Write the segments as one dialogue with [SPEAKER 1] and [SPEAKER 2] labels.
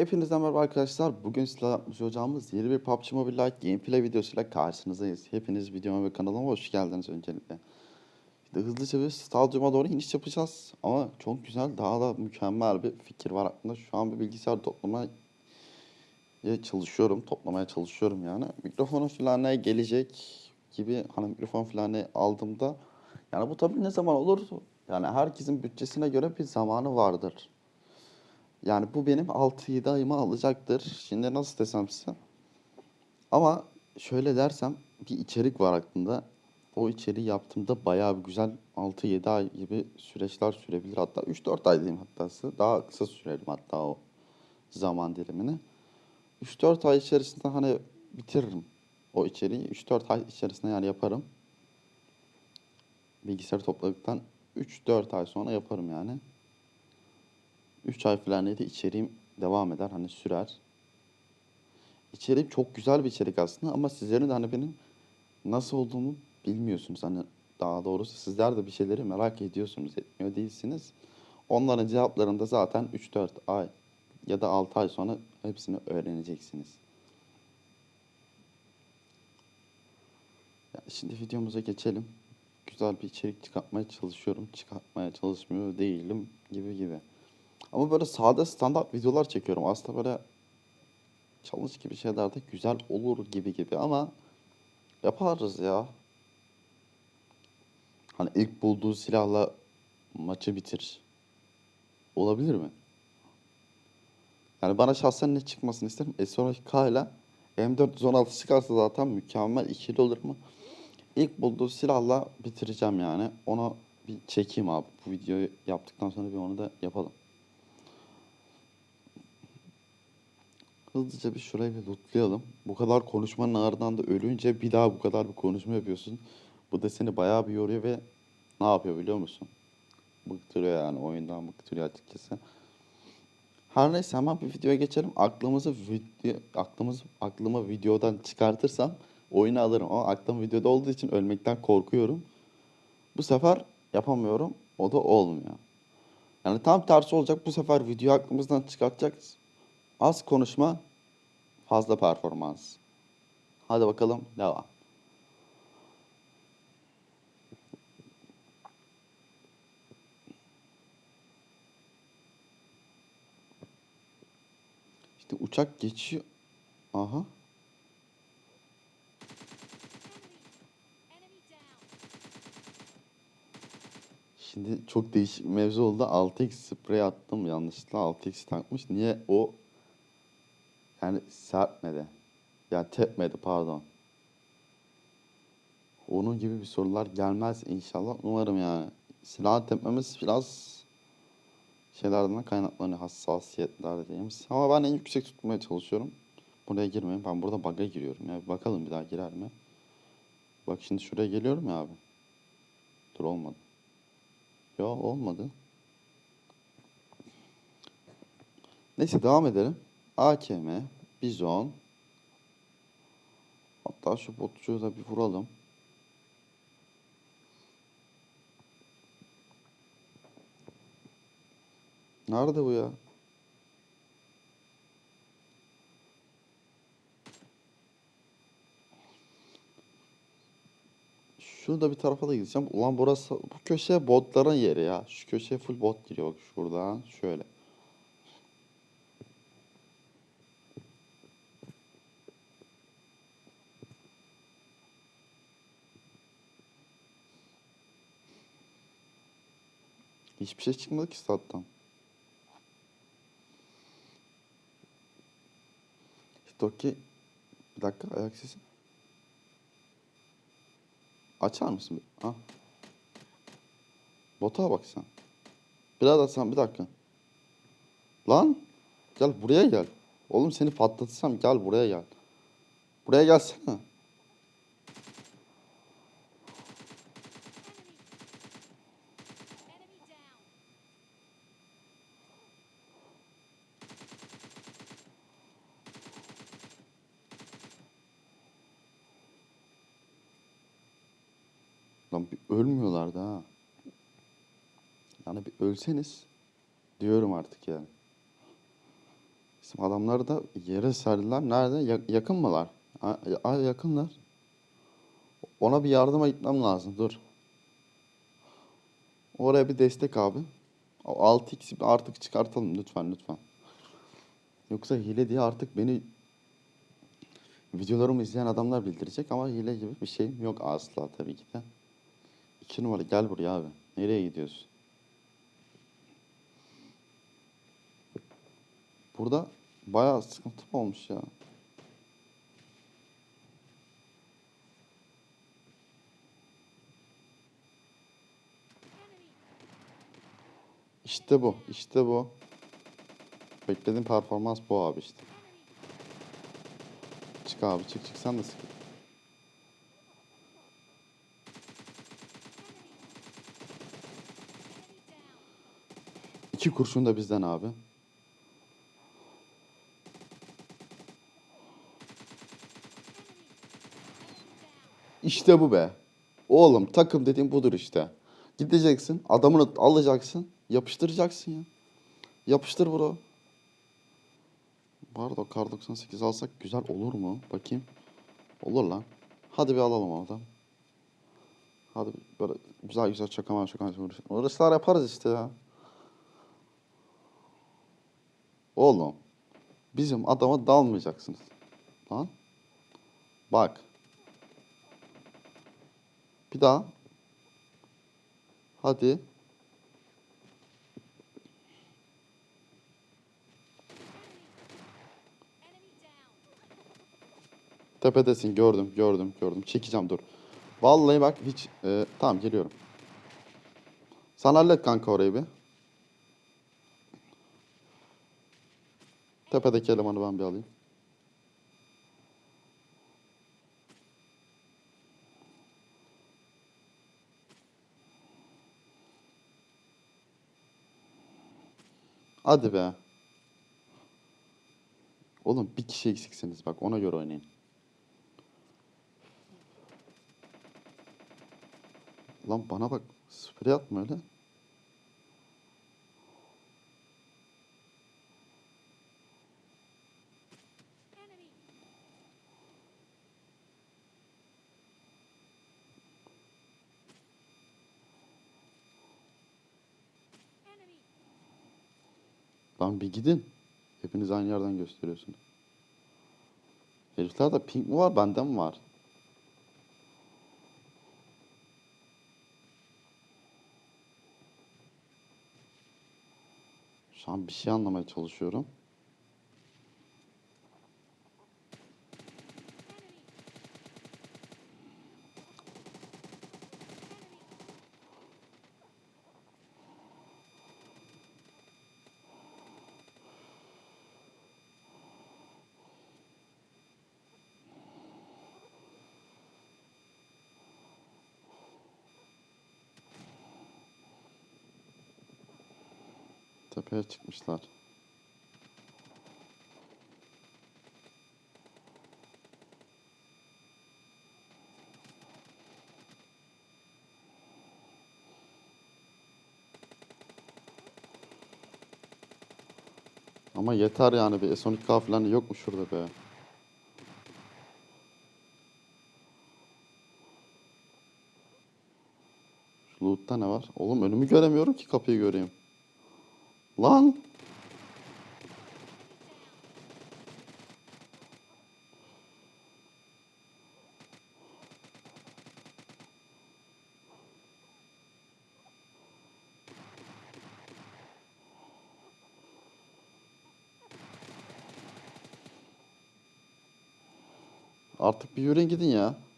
[SPEAKER 1] Hepinize merhaba arkadaşlar. Bugün sizlerle yapmış olacağımız yeni bir PUBG Mobile Lite gameplay videosuyla karşınızdayız. Hepiniz videoma ve kanalıma hoş geldiniz öncelikle. İşte hızlıca bir stadyuma doğru iniş yapacağız. Ama çok güzel, daha da mükemmel bir fikir var aklımda. Şu an bir bilgisayar toplamaya çalışıyorum. Toplamaya çalışıyorum yani. Mikrofonu falan ne gelecek gibi hani mikrofon falan ne aldığımda yani bu tabii ne zaman olur? Yani herkesin bütçesine göre bir zamanı vardır. Yani bu benim 6-7 ayımı alacaktır. Şimdi nasıl desem size. Ama şöyle dersem bir içerik var aklımda. O içeriği yaptığımda bayağı bir güzel 6-7 ay gibi süreçler sürebilir. Hatta 3-4 ay diyeyim hatta size. Daha kısa sürerim hatta o zaman dilimini. 3-4 ay içerisinde hani bitiririm o içeriği. 3-4 ay içerisinde yani yaparım. Bilgisayarı topladıktan 3-4 ay sonra yaparım yani. 3 ay falan neydi içeriğim devam eder hani sürer. İçeriğim çok güzel bir içerik aslında ama sizlerin de hani benim nasıl olduğumu bilmiyorsunuz. Hani daha doğrusu sizler de bir şeyleri merak ediyorsunuz, etmiyor değilsiniz. Onların cevaplarını da zaten 3-4 ay ya da 6 ay sonra hepsini öğreneceksiniz. Ya şimdi videomuza geçelim. Güzel bir içerik çıkartmaya çalışıyorum. Çıkartmaya çalışmıyor değilim gibi gibi. Ama böyle sade standart videolar çekiyorum. Aslında böyle challenge gibi şeyler de güzel olur gibi gibi ama yaparız ya. Hani ilk bulduğu silahla maçı bitir. Olabilir mi? Yani bana şahsen ne çıkmasını isterim? S12K ile M416 çıkarsa zaten mükemmel ikili olur mu? İlk bulduğu silahla bitireceğim yani. Ona bir çekeyim abi. Bu videoyu yaptıktan sonra bir onu da yapalım. Hızlıca bir şurayı bir lootlayalım. Bu kadar konuşmanın ardından da ölünce bir daha bu kadar bir konuşma yapıyorsun. Bu da seni bayağı bir yoruyor ve ne yapıyor biliyor musun? Bıktırıyor yani oyundan bıktırıyor açıkçası. Her neyse hemen bir videoya geçelim. Aklımızı video, aklımız aklımı videodan çıkartırsam oyunu alırım ama aklım videoda olduğu için ölmekten korkuyorum. Bu sefer yapamıyorum. O da olmuyor. Yani tam tersi olacak. Bu sefer video aklımızdan çıkartacağız. Az konuşma, fazla performans. Hadi bakalım devam. İşte uçak geçiyor. Aha. Şimdi çok değişik mevzu oldu. 6x sprey attım yanlışlıkla 6x takmış. Niye o yani serpmedi. Yani tepmedi pardon. Onun gibi bir sorular gelmez inşallah. Umarım yani. Silah tepmemiz biraz şeylerden kaynaklanıyor. Hassasiyetler diyeyim. Ama ben en yüksek tutmaya çalışıyorum. Buraya girmeyin. Ben burada bug'a giriyorum. Ya bakalım bir daha girer mi? Bak şimdi şuraya geliyorum ya abi. Dur olmadı. Yo olmadı. Neyse devam edelim. AKM, Bizon. Hatta şu botçuyu da bir vuralım. Nerede bu ya? Şurada bir tarafa da gideceğim. Ulan burası bu köşe botların yeri ya. Şu köşeye full bot giriyor bak şuradan şöyle. Hiçbir şey çıkmadı ki stat'tan. Stoki bir dakika ayak sesi. Açar mısın? Ha. Bota bak sen. Birader sen bir dakika. Lan gel buraya gel. Oğlum seni patlatırsam gel buraya gel. Buraya gelsene. Lan bir ölmüyorlardı ha. Yani bir ölseniz diyorum artık yani. Bizim adamları da yere serdiler. Nerede? Ya- yakın mılar? Aa, yakınlar. Ona bir yardıma gitmem lazım. Dur. Oraya bir destek abi. O 6x'i bir artık çıkartalım lütfen lütfen. Yoksa hile diye artık beni videolarımı izleyen adamlar bildirecek ama hile gibi bir şeyim yok asla tabii ki de. İki numara gel buraya abi. Nereye gidiyorsun? Burada bayağı sıkıntı olmuş ya. İşte bu, işte bu. Beklediğim performans bu abi işte. Çık abi, çık çık sen de sık. İki kurşun da bizden abi. İşte bu be. Oğlum takım dediğim budur işte. Gideceksin, adamını alacaksın, yapıştıracaksın ya. Yapıştır bro. O kar 98 alsak güzel olur mu? Bakayım. Olur lan. Hadi bir alalım oradan. Hadi böyle güzel güzel çakaman çakaman. Orasılar yaparız işte ya. Oğlum. Bizim adama dalmayacaksınız. Lan. Bak. Bir daha. Hadi. Tepedesin gördüm gördüm gördüm. Çekeceğim dur. Vallahi bak hiç e, tamam geliyorum. Sen hallet kanka orayı bir. Tepedeki elemanı ben bir alayım. Hadi be. Oğlum bir kişi eksiksiniz bak ona göre oynayın. Lan bana bak sprey atma öyle. Lan bir gidin. Hepiniz aynı yerden gösteriyorsunuz. Heriflerde pink mi var bende mi var? Şu an bir şey anlamaya çalışıyorum. Tepeye çıkmışlar. Ama yeter yani bir S12K falan yok mu şurada be? Şu loot'ta ne var? Oğlum önümü göremiyorum ki kapıyı göreyim. Lan! Artık bir yürüyün gidin ya.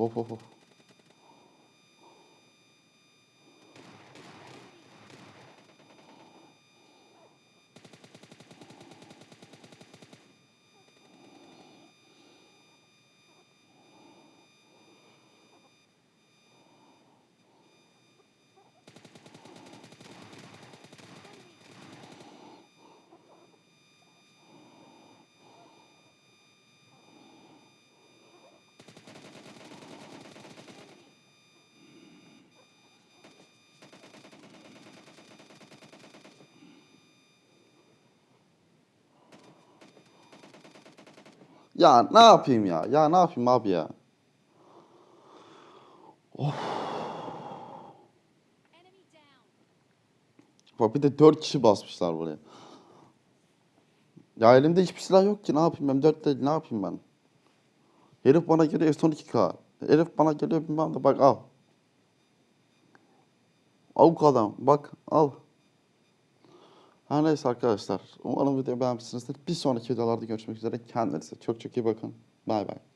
[SPEAKER 1] 오호호. Ya ne yapayım ya? Ya ne yapayım abi ya?
[SPEAKER 2] Down.
[SPEAKER 1] Bak bir de 4 kişi basmışlar buraya. Ya elimde hiçbir silah yok ki ne yapayım ben 4 değil ne yapayım ben? Herif bana geliyor S12K. Herif bana geliyor bilmem de bak al. Avuk adam bak al. Her neyse arkadaşlar. Umarım videoyu beğenmişsinizdir. Bir sonraki videolarda görüşmek üzere. Kendinize çok çok iyi bakın. Bay bay.